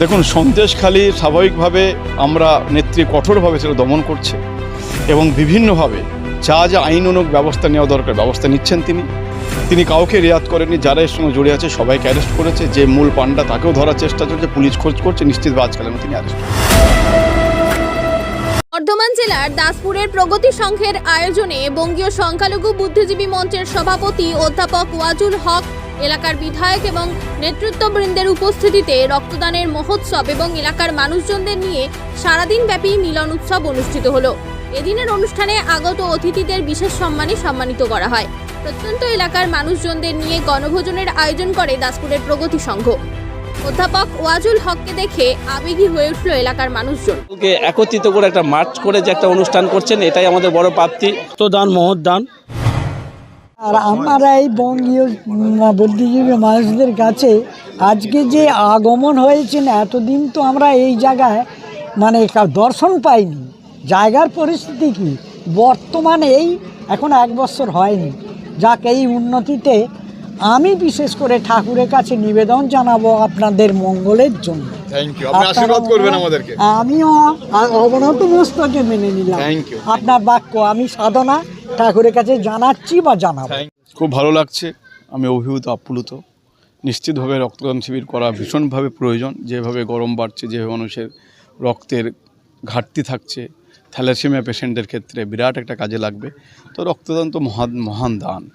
দেখুন সন্দেশখালী স্বাভাবিকভাবে আমরা নেত্রী কঠোরভাবে সেটা দমন করছে এবং বিভিন্নভাবে যা যা আইনানুগ ব্যবস্থা নেওয়া দরকার, ব্যবস্থা নিচ্ছেন তিনি। তিনি কাউকে রেয়াত করেননি, যারা এর সঙ্গে জড়িয়ে আছে সবাইকে অ্যারেস্ট করেছে। যে মূল পান্ডা তাকেও ধরার চেষ্টা চলছে, পুলিশ খোঁজ করছে নিশ্চিতভাবে আজকালের তিনি অ্যারেস্ট বর্ধমান জেলার দাসপুরের প্রগতি সংঘের আয়োজনে বঙ্গীয় সংখ্যালঘু বুদ্ধিজীবী মঞ্চের সভাপতি অধ্যাপক ওয়াজুল হক এলাকার বিধায়ক এবং নেতৃত্ববৃন্দের উপস্থিতিতে রক্তদানের মহোৎসব এবং এলাকার মানুষজনদের নিয়ে সারাদিন ব্যাপী মিলন উৎসব অনুষ্ঠিত হলো। এদিনের অনুষ্ঠানে আগত অতিথিদের বিশেষ সম্মানে সম্মানিত করা হয়। প্রত্যন্ত এলাকার মানুষজনদের নিয়ে গণভোজনের আয়োজন করে দাসপুরের প্রগতি সংঘ। অধ্যাপক ওয়াজুল হককে দেখে আবেগী হয়ে উঠল এলাকার মানুষজন। একত্রিত করে একটা মার্চ করে যে একটা অনুষ্ঠান করছেন এটাই আমাদের বড় প্রাপ্তি। রক্তদান মহদান আর আমরা এই বঙ্গীয় বুদ্ধিজীবী মানুষদের কাছে আজকে যে আগমন হয়েছেন এতদিন তো আমরা এই জায়গায় মানে দর্শন পাইনি। জায়গার পরিস্থিতি কি? বর্তমানে এই এখন এক বছর হয়নি। যাক, এই উন্নতিতে আমি বিশেষ করে ঠাকুরের কাছে নিবেদন জানাব আপনাদের মঙ্গলের জন্য। আমিও অবনত মস্তকে মেনে নিলাম. আপনার বাক্য আমি সাধনা ঠাকুরের কাছে জানাচ্ছি বা জানাব। খুব ভালো লাগছে। আমি অভিভূত আপ্লুত। নিশ্চিতভাবে রক্তদান শিবির করা ভীষণভাবে প্রয়োজন। যেভাবে গরম বাড়ছে যেভাবে মানুষের রক্তের ঘাটতি থাকছে থ্যালাসেমিয়া পেশেন্টদের ক্ষেত্রে বিরাট একটা কাজে লাগবে। তো রক্তদান তো মহান মহান দান।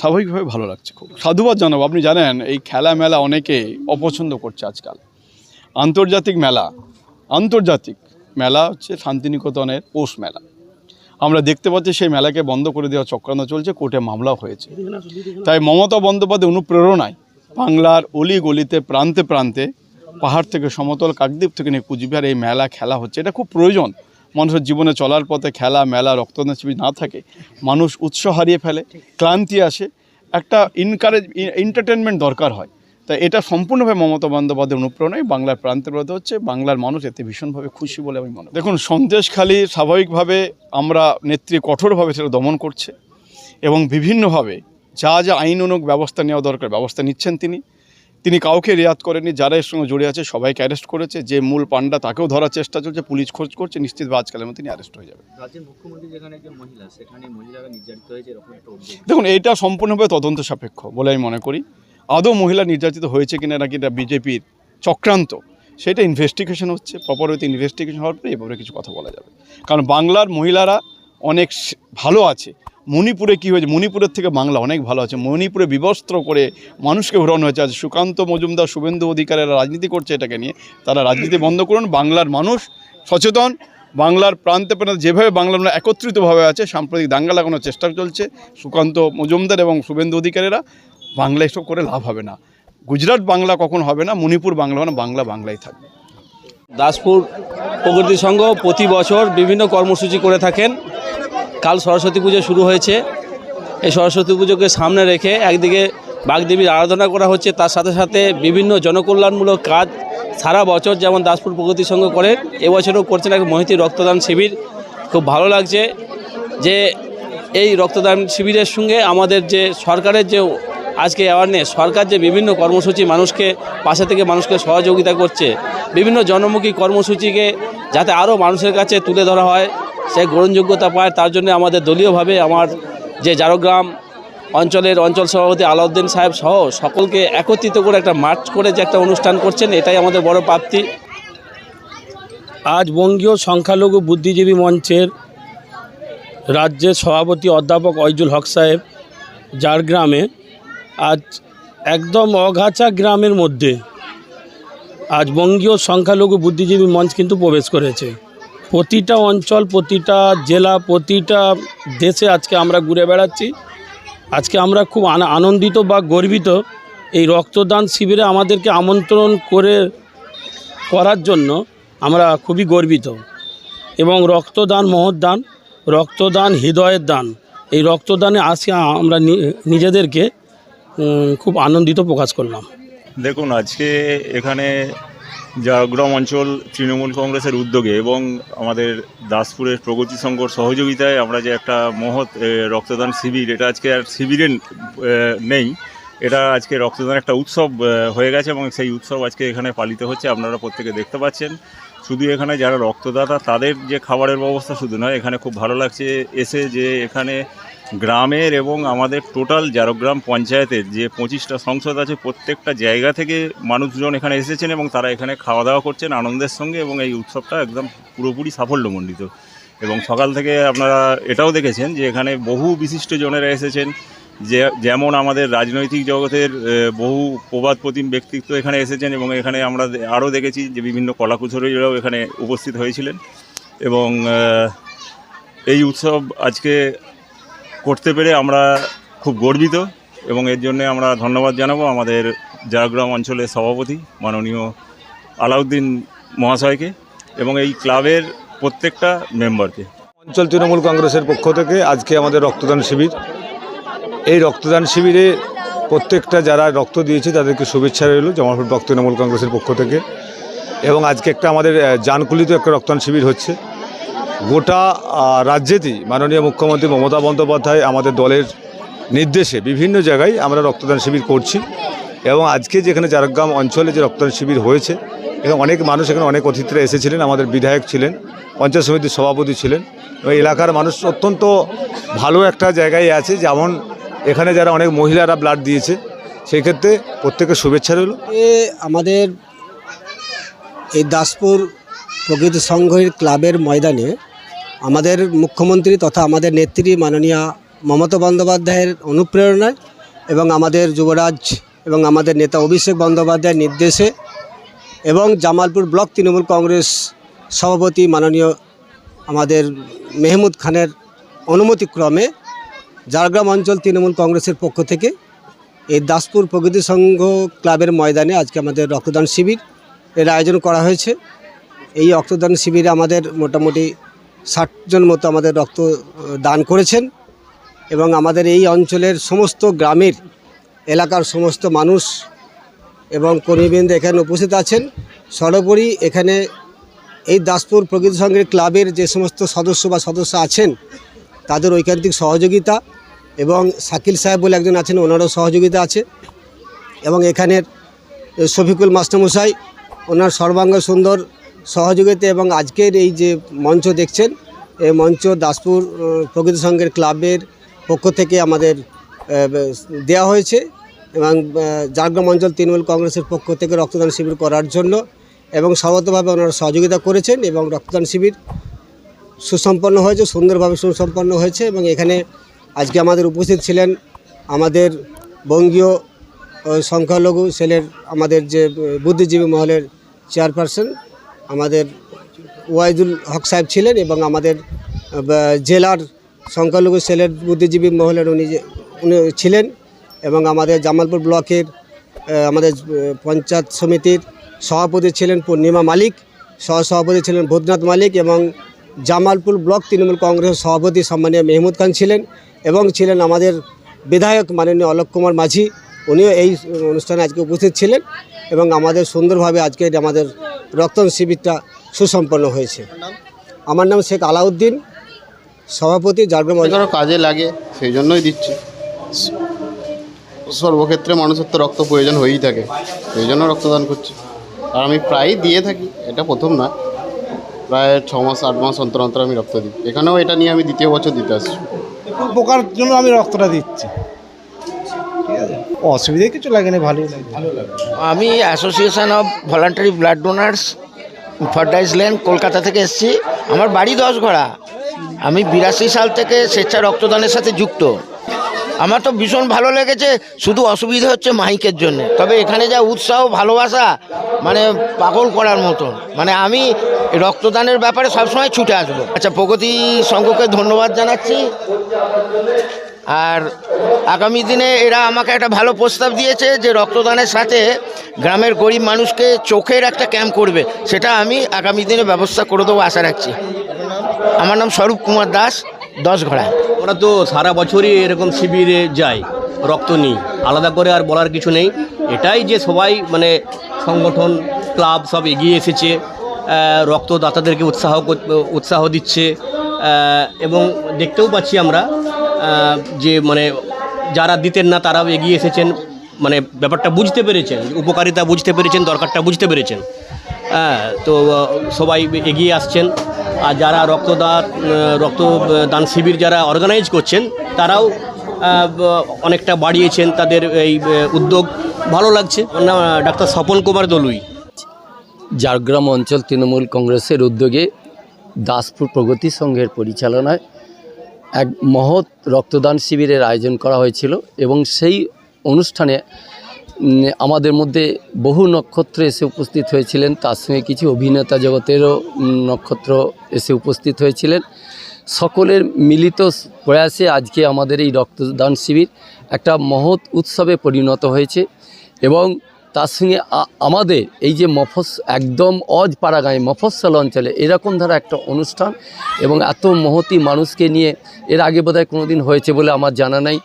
স্বাভাবিকভাবে ভালো লাগছে খুব। সাধুবাদ জানাব, আপনি জানেন, এই খেলা মেলা অনেকে অপছন্দ করছে আজকাল। আন্তর্জাতিক মেলা আন্তর্জাতিক মেলা হচ্ছে শান্তিনিকেতনের পৌষ মেলা। আমরা দেখতে পাচ্ছি সেই মেলাকে বন্ধ করে দেওয়া চক্রান্ত চলছে, কোর্টে মামলা হয়েছে। তাই মমতা বন্দ্যোপাধ্যায় অনুপ্রেরণায় বাংলার অলি গলিতে, প্রান্তে প্রান্তে পাহাড় থেকে সমতল কাকদ্বীপ থেকে নিয়ে কুচবিহার এই মেলা খেলা হচ্ছে। এটা খুব প্রয়োজন। মানুষের জীবনে চলার পথে খেলা, মেলা রক্তদান শিবির না থাকে, মানুষ উৎসাহ হারিয়ে ফেলে, ক্লান্তি আসে, একটা ইনকারেজ এন্টারটেনমেন্ট দরকার হয় তাই এটা সম্পূর্ণভাবে মমতা বন্দ্যোপাধ্যায়ের অনুপ্রেরণায় বাংলার প্রান্তের মধ্যে হচ্ছে, বাংলার মানুষ এতে ভীষণভাবে খুশি বলে আমি মনে। দেখুন, সন্দেশখালী স্বাভাবিকভাবে আমরা নেত্রী কঠোরভাবে সেটা দমন করছে এবং বিভিন্নভাবে যা যা আইনানুগ ব্যবস্থা নেওয়া দরকার, ব্যবস্থা নিচ্ছেন তিনি তিনি কাউকে রেয়াত করেননি যারা এর সঙ্গে জড়িয়ে আছে সবাইকে অ্যারেস্ট করেছে যে মূল পান্ডা তাকেও ধরার চেষ্টা চলছে পুলিশ খোঁজ করছে নিশ্চিতভাবে আজকালের মতো তিনি অ্যারেস্ট হয়ে যাবে। রাজ্যের মুখ্যমন্ত্রী যেখানে একজন মহিলা সেখানে মহিলারা নির্যাতিত হয়েছে এরকম একটা দেখুন এইটা সম্পূর্ণভাবে তদন্ত সাপেক্ষ বলে আমি মনে করি। আদৌ মহিলা নির্যাতিত হয়েছে কিনা নাকি এটা বিজেপির চক্রান্ত সেটা ইনভেস্টিগেশন হচ্ছে প্রপার ইনভেস্টিগেশন হওয়ার পরে এভাবে কিছু কথা বলা যাবে। কারণ বাংলার মহিলারা অনেক ভালো আছে মণিপুরে কী হয়েছে? মণিপুরের থেকে বাংলা অনেক ভালো আছে। মণিপুরে বিবস্ত্র করে মানুষকে ঘোরানো হয়েছে। আজ সুকান্ত মজুমদার, শুভেন্দু অধিকারেরা রাজনীতি করছে এটাকে নিয়ে। তারা রাজনীতি বন্ধ করুন। বাংলার মানুষ সচেতন। বাংলার প্রান্তে প্রান্তে যেভাবে বাংলা মানুষ একত্রিতভাবে আছে, সাম্প্রতিক দাঙ্গা লাগানোর চেষ্টা চলছে, সুকান্ত মজুমদার এবং শুভেন্দু অধিকারীরা, বাংলা এসব করে লাভ হবে না। গুজরাট বাংলা কখন হবে না, মণিপুর বাংলা হবে না বাংলা বাংলাই থাকবে। দাসপুর প্রগতি সংঘ প্রতি বছর বিভিন্ন কর্মসূচি করে থাকেন। কাল সরস্বতী পুজো শুরু হয়েছে। এই সরস্বতী পুজোকে সামনে রেখে একদিকে বাগদেবীর আরাধনা করা হচ্ছে, তার সাথে সাথে বিভিন্ন জনকল্যাণমূলক কাজ সারা বছর যেমন দাসপুর প্রগতি সংঘ করে, এবছরও করছেন এক মহিতি রক্তদান শিবির। খুব ভালো লাগছে যে এই রক্তদান শিবিরের সঙ্গে আমাদের যে সরকারের যে আজকে অ্যাওয়ারনেস সরকার যে বিভিন্ন কর্মসূচি মানুষকে পাশে থেকে মানুষকে সহযোগিতা করছে, বিভিন্ন জনমুখী কর্মসূচিকে যাতে আরও মানুষের কাছে তুলে ধরা হয়। সে গ্রহণযোগ্যতা পায়, তার জন্য আমাদের দলীয়ভাবে আমার যে জারোগ্রাম অঞ্চলের অঞ্চল সভাপতি আলাউদ্দিন সাহেব সহ সকলকে একত্রিত করে একটা মার্চ করে যে একটা অনুষ্ঠান করছেন, এটাই আমাদের বড় প্রাপ্তি। আজ বঙ্গীয় সংখ্যালঘু বুদ্ধিজীবী মঞ্চের রাজ্যের সভাপতি অধ্যাপক অইজুল হক সাহেব যার গ্রামে আজ একদম অগাছা গ্রামের মধ্যে আজ বঙ্গীয় সংখ্যালঘু বুদ্ধিজীবী মঞ্চ কিন্তু প্রবেশ করেছে। প্রতিটা অঞ্চল, প্রতিটা জেলা, প্রতিটা দেশে আজকে আমরা ঘুরে বেড়াচ্ছি। আজকে আমরা খুব আন- আনন্দিত বা গর্বিত এই রক্তদান শিবিরে আমাদেরকে আমন্ত্রণ করে করার জন্য আমরা খুবই গর্বিত। এবং রক্তদান মহদান রক্তদান হৃদয়ের দান, এই রক্তদানে আসি আমরা নিজেদেরকে খুব আনন্দিত প্রকাশ করলাম। দেখুন, আজকে এখানে ঝাড়গ্রাম অঞ্চল তৃণমূল কংগ্রেসের উদ্যোগে এবং আমাদের দাসপুরের প্রগতি সংঘর সহযোগিতায় আমরা যে একটা মহৎ রক্তদান শিবির, এটা আজকে আর শিবিরে নেই। এটা আজকে রক্তদান একটা উৎসব হয়ে গেছে এবং সেই উৎসব আজকে এখানে পালিত হচ্ছে। আপনারা প্রত্যেকে দেখতে পাচ্ছেন। শুধু এখানে যারা রক্তদাতা, তাদের যে খাবারের ব্যবস্থা শুধু নয়, এখানে খুব ভালো লাগছে এসে যে এখানে গ্রামের এবং আমাদের টোটাল জারগ্রাম পঞ্চায়েতের যে পঁচিশটা সংসদ আছে, প্রত্যেকটা জায়গা থেকে মানুষজন এখানে এসেছেন এবং তারা এখানে খাওয়া দাওয়া করছেন আনন্দের সঙ্গে এবং এই উৎসবটা একদম পুরোপুরি সাফল্যমণ্ডিত। এবং সকাল থেকে আপনারা এটাও দেখেছেন যে এখানে বহু বিশিষ্ট জনেরা এসেছেন। যে, যেমন আমাদের রাজনৈতিক জগতের বহু প্রবাদ প্রতিম ব্যক্তিত্ব এখানে এসেছেন এবং এখানে আমরা আরও দেখেছি যে বিভিন্ন কলাকুশলীরাও এখানে উপস্থিত হয়েছিলেন। এবং এই উৎসব আজকে করতে পেরে আমরা খুব গর্বিত এবং এর জন্য আমরা ধন্যবাদ জানাব আমাদের জাগ্রাম অঞ্চলের সভাপতি মাননীয় আলাউদ্দিন মহাশয়কে এবং এই ক্লাবের প্রত্যেকটা মেম্বারকে। অঞ্চল তৃণমূল কংগ্রেসের পক্ষ থেকে আজকে আমাদের রক্তদান শিবির। এই রক্তদান শিবিরে প্রত্যেকটা যারা রক্ত দিয়েছে তাদেরকে শুভেচ্ছা রইল জামালপুর ব্লক তৃণমূল কংগ্রেসের পক্ষ থেকে। এবং আজকে একটা আমাদের জানকুলিতে একটা রক্তদান শিবির হচ্ছে। গোটা রাজ্যেতেই মাননীয় মুখ্যমন্ত্রী মমতা বন্দ্যোপাধ্যায় আমাদের দলের নির্দেশে বিভিন্ন জায়গায় আমরা রক্তদান শিবির করছি এবং আজকে যেখানে জারগ্রাম অঞ্চলে যে রক্তদান শিবির হয়েছে, এখানে অনেক মানুষ, এখানে অনেক অতিথিরা এসেছিলেন, আমাদের বিধায়ক ছিলেন, পঞ্চায়েত সমিতির সভাপতি ছিলেন এবং এলাকার মানুষ অত্যন্ত ভালো একটা জায়গায় আছে, যেমন এখানে যারা অনেক মহিলারা ব্লাড দিয়েছে, সেই ক্ষেত্রে প্রত্যেকের শুভেচ্ছা রইল। এ আমাদের এই দাসপুর প্রকৃতি সংঘের ক্লাবের ময়দানে আমাদের মুখ্যমন্ত্রী তথা আমাদের নেত্রী মাননীয়া মমতা বন্দ্যোপাধ্যায়ের অনুপ্রেরণায় এবং আমাদের যুবরাজ এবং আমাদের নেতা অভিষেক বন্দ্যোপাধ্যায়ের নির্দেশে এবং জামালপুর ব্লক তৃণমূল কংগ্রেস সভাপতি মাননীয় আমাদের মেহমুদ খানের অনুমতিক্রমে ঝাড়গ্রাম অঞ্চল তৃণমূল কংগ্রেসের পক্ষ থেকে এই দাসপুর প্রগতি সংঘ ক্লাবের ময়দানে আজকে আমাদের রক্তদান শিবির এর আয়োজন করা হয়েছে। এই রক্তদান শিবিরে আমাদের মোটামুটি ষাটজন মতো আমাদের রক্ত দান করেছেন এবং আমাদের এই অঞ্চলের সমস্ত গ্রামের এলাকার সমস্ত মানুষ এবং কর্মীবৃন্দ এখানে উপস্থিত আছেন। সর্বোপরি এখানে এই দাসপুর প্রকৃতি সংঘের ক্লাবের যে সমস্ত সদস্য বা সদস্য আছেন, তাদের ঐকান্তিক সহযোগিতা এবং শাকিল সাহেব বলে একজন আছেন, ওনারও সহযোগিতা আছে এবং এখানের শফিকুল মাস্টারমশাই, ওনার সর্বাঙ্গ সুন্দর সহযোগিতা এবং আজকের এই যে মঞ্চ দেখছেন, এই মঞ্চ দাসপুর প্রকৃতি সংঘের ক্লাবের পক্ষ থেকে আমাদের দেওয়া হয়েছে এবং ঝাড়গ্রাম অঞ্চল তৃণমূল কংগ্রেসের পক্ষ থেকে রক্তদান শিবির করার জন্য এবং সর্বতভাবে ওনারা সহযোগিতা করেছেন এবং রক্তদান শিবির সুসম্পন্ন হয়েছে, সুন্দরভাবে সুসম্পন্ন হয়েছে এবং এখানে আজকে আমাদের উপস্থিত ছিলেন আমাদের বঙ্গীয় সংখ্যালঘু সেলের আমাদের যে বুদ্ধিজীবী মহলের চেয়ারপারসন আমাদের ওয়াইদুল হক সাহেব ছিলেন এবং আমাদের জেলার সংখ্যালঘু সেলের বুদ্ধিজীবী মহলের উনি উনি ছিলেন এবং আমাদের জামালপুর ব্লকের আমাদের পঞ্চায়েত সমিতির সভাপতি ছিলেন পূর্ণিমা মালিক, সহসভাপতি ছিলেন ভূতনাথ মালিক এবং জামালপুর ব্লক তৃণমূল কংগ্রেসের সভাপতি সম্মানীয় মেহমুদ খান ছিলেন এবং ছিলেন আমাদের বিধায়ক মাননীয় অলোক কুমার মাঝি। উনিও এই অনুষ্ঠানে আজকে উপস্থিত ছিলেন এবং আমাদের সুন্দরভাবে আজকে আমাদের রক্তদান শিবিরটা সুসম্পন্ন হয়েছে। আমার নাম শেখ আলাউদ্দিন সভাপতি ঝাড়গ্রাম কাজে লাগে সেই জন্যই দিচ্ছি। সর্বক্ষেত্রে মানুষের তো রক্ত প্রয়োজন হয়েই থাকে সেই জন্য রক্তদান করছি। আর আমি প্রায়ই দিয়ে থাকি এটা প্রথম না। প্রায় ছ মাস আট মাস অন্তর অন্তর আমি রক্ত দিই। এখানেও এটা নিয়ে আমি দ্বিতীয় বছর দিতে আসছি। উপকার জন্য আমি রক্তটা দিচ্ছি। অসুবিধা কিছু লাগে না ভালোই লাগে। আমি association of voluntary blood donors Fordyce lane Kolkata থেকে এসেছি। আমার বাড়ি দশ ঘোড়া আমি বিরাশি সাল থেকে স্বেচ্ছা রক্তদানের সাথে যুক্ত। আমার তো ভীষণ ভালো লেগেছে শুধু অসুবিধা হচ্ছে মাইকের জন্য। তবে এখানে যা উৎসাহ ভালোবাসা মানে পাগল করার মতন মানে আমি রক্তদানের ব্যাপারে সবসময় ছুটে আসব। আচ্ছা প্রগতি সংঘকে ধন্যবাদ জানাচ্ছি। আর আগামী দিনে এরা আমাকে একটা ভালো প্রস্তাব দিয়েছে যে রক্তদানের সাথে গ্রামের গরিব মানুষকে চোখের একটা ক্যাম্প করবে। সেটা আমি আগামী দিনে ব্যবস্থা করে দেবো আশা রাখছি। আমার নাম স্বরূপ কুমার দাস দশ ঘোড়া ওরা তো সারা বছরই এরকম শিবিরে যায় রক্ত নিই। আলাদা করে আর বলার কিছু নেই। এটাই যে সবাই মানে সংগঠন, ক্লাব সব এগিয়ে এসেছে রক্তদাতাদেরকে উৎসাহ উৎসাহ দিচ্ছে এবং দেখতেও পাচ্ছি আমরা যে মানে যারা দিতেন না, তারাও এগিয়ে এসেছেন। মানে ব্যাপারটা বুঝতে পেরেছেন, উপকারিতা বুঝতে পেরেছেন, দরকারটা বুঝতে পেরেছেন। হ্যাঁ তো সবাই এগিয়ে আসছেন। আর যারা রক্তদান রক্তদান শিবির যারা অর্গানাইজ করছেন, তারাও অনেকটা বাড়িয়েছেন তাদের এই উদ্যোগ। ভালো লাগছে। ডাক্তার স্বপন কুমার দলুই। ঝাড়গ্রাম অঞ্চল তৃণমূল কংগ্রেসের উদ্যোগে দাসপুর প্রগতি সংঘের পরিচালনায় এক মহৎ রক্তদান শিবিরের আয়োজন করা হয়েছিল এবং সেই অনুষ্ঠানে আমাদের মধ্যে বহু নক্ষত্র এসে উপস্থিত হয়েছিলেন। তার সঙ্গে কিছু অভিনেতা জগতেরও নক্ষত্র এসে উপস্থিত হয়েছিলেন। সকলের মিলিত প্রয়াসে আজকে আমাদের এই রক্তদান শিবির একটা মহৎ উৎসবে পরিণত হয়েছে এবং তার সঙ্গে আমাদের এই যে মফস, একদম অজ পাড়াগাঁয়ে মফস্বল অঞ্চলে এরকম ধারা একটা অনুষ্ঠান এবং এত মহতি মানুষকে নিয়ে এর আগে বোধহয় কোনো দিন হয়েছে বলে আমার জানা নাই।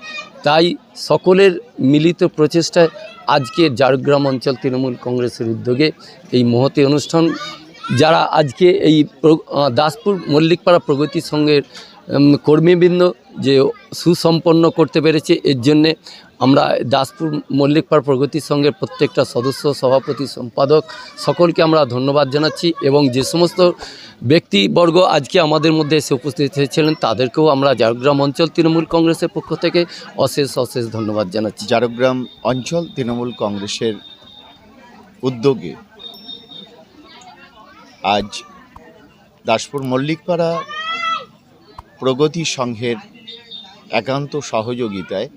তাই সকলের মিলিত প্রচেষ্টায় আজকে ঝাড়গ্রাম অঞ্চল তৃণমূল কংগ্রেসের উদ্যোগে এই মহতি অনুষ্ঠান, যারা আজকে এই দাসপুর মল্লিকপাড়া প্রগতি সংঘের কর্মীবৃন্দ যে সুসম্পন্ন করতে পেরেছে, এর জন্যে আমরা দাসপুর মল্লিকপাড়া প্রগতি সংঘের প্রত্যেকটা সদস্য, সভাপতি, সম্পাদক সকলকে আমরা ধন্যবাদ জানাচ্ছি এবং যে সমস্ত ব্যক্তিবর্গ আজকে আমাদের মধ্যে এসে উপস্থিত হয়েছিলেন, তাদেরকেও আমরা ঝাড়গ্রাম অঞ্চল তৃণমূল কংগ্রেসের পক্ষ থেকে অশেষ অশেষ ধন্যবাদ জানাচ্ছি। ঝাড়গ্রাম অঞ্চল তৃণমূল কংগ্রেসের উদ্যোগে আজ দাসপুর মল্লিকপাড়া প্রগতি সংঘের একান্ত সহযোগিতায়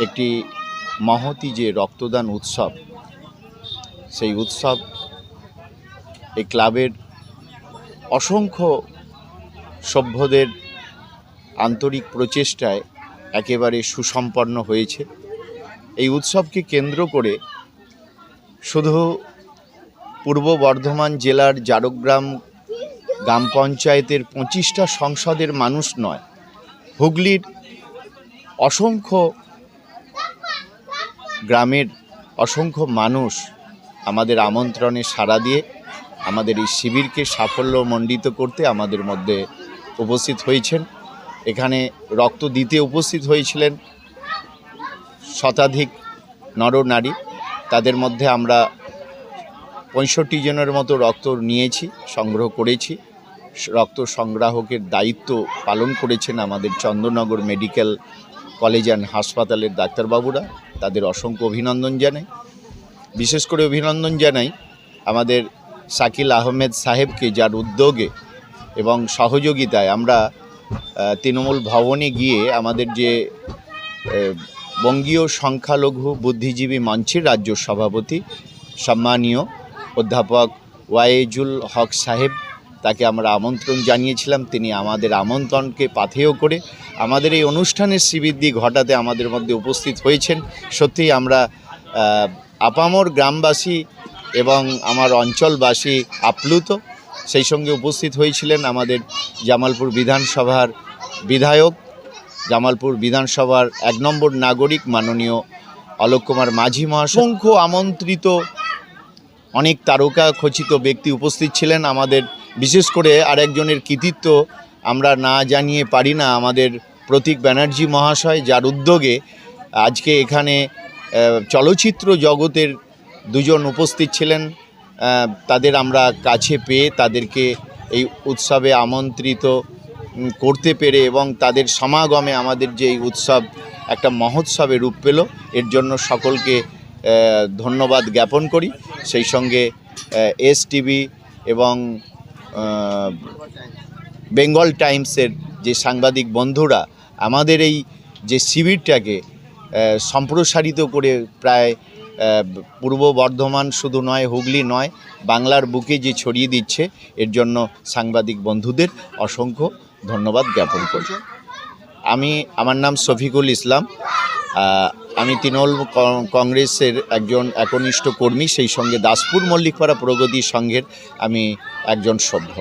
একটি মহতি যে রক্তদান উৎসব, সেই উৎসব এই ক্লাবের অসংখ্য সভ্যদের আন্তরিক প্রচেষ্টায় একেবারে সুসম্পন্ন হয়েছে। এই উৎসবকে কেন্দ্র করে শুধু পূর্ব বর্ধমান জেলার জারগ্রাম গ্রাম পঞ্চায়েতের পঁচিশটা সংসদের মানুষ নয়। হুগলির অসংখ্য গ্রামের অসংখ্য মানুষ আমাদের আমন্ত্রণে সাড়া দিয়ে, আমাদের এই শিবিরকে সাফল্যমণ্ডিত করতে আমাদের মধ্যে উপস্থিত হয়েছেন। এখানে রক্ত দিতে উপস্থিত হয়েছিলেন শতাধিক নরনারী তাদের মধ্যে আমরা পঁয়ষট্টি জনের মতো রক্ত নিয়েছি, সংগ্রহ করেছি। রক্ত সংগ্রাহকের দায়িত্ব পালন করেছেন আমাদের চন্দ্রনগর মেডিকেল কলেজ অ্যান্ড হাসপাতালের ডাক্তারবাবুরা। তাদের অসংখ্য অভিনন্দন জানাই। বিশেষ করে অভিনন্দন জানাই আমাদের শাকিল আহমেদ সাহেবকে, যার উদ্যোগে এবং সহযোগিতায় আমরা তৃণমূল ভবনে গিয়ে আমাদের যে বঙ্গীয় সংখ্যালঘু বুদ্ধিজীবী মঞ্চের রাজ্য সভাপতি, সম্মানীয় অধ্যাপক ওয়াইজুল হক সাহেব, তাকে আমরা আমন্ত্রণ জানিয়েছিলাম। তিনি আমাদের আমন্ত্রণকে পাথেয় করে আমাদের এই অনুষ্ঠানের শ্রীবৃদ্ধি ঘটাতে আমাদের মধ্যে উপস্থিত হয়েছেন। সত্যিই আমরা আপামর গ্রামবাসী এবং আমার অঞ্চলবাসী আপ্লুত। সেই সঙ্গে উপস্থিত হয়েছিলেন আমাদের জামালপুর বিধানসভার বিধায়ক। জামালপুর বিধানসভার এক নম্বর নাগরিক মাননীয় অলোক কুমার মাঝি মহাশয়। অসংখ্য আমন্ত্রিত অনেক তারকা খচিত ব্যক্তি উপস্থিত ছিলেন। আমাদের বিশেষ করে আরেকজনের কৃতিত্ব আমরা না জানিয়ে পারি না। আমাদের প্রতীক ব্যানার্জি মহাশয়, যার উদ্যোগে আজকে এখানে চলচ্চিত্র জগতের দুজন উপস্থিত ছিলেন। তাদের আমরা কাছে পেয়ে তাদেরকে এই উৎসবে আমন্ত্রিত করতে পেরে এবং তাদের সমাগমে আমাদের যে এই উৎসব, একটা মহোৎসবে রূপ পেল। এর জন্য সকলকে ধন্যবাদ জ্ঞাপন করি। সেই সঙ্গে এস টিভি এবং বেঙ্গল টাইমসের যে সাংবাদিক বন্ধুরা, আমাদের এই যে শিবিরটাকে সম্প্রসারিত করে প্রায় পূর্ব বর্ধমান শুধু নয়, হুগলি নয়, বাংলার বুকে যে ছড়িয়ে দিচ্ছে, এর জন্য সাংবাদিক বন্ধুদের অসংখ্য ধন্যবাদ জ্ঞাপন করি। আমি, আমার নাম শফিকুল ইসলাম। আমি তৃণমূল কংগ্রেসের একজন একনিষ্ঠ কর্মী, সেই সঙ্গে দাসপুর মল্লিকপাড়া প্রগতি সংঘের আমি একজন সভ্য।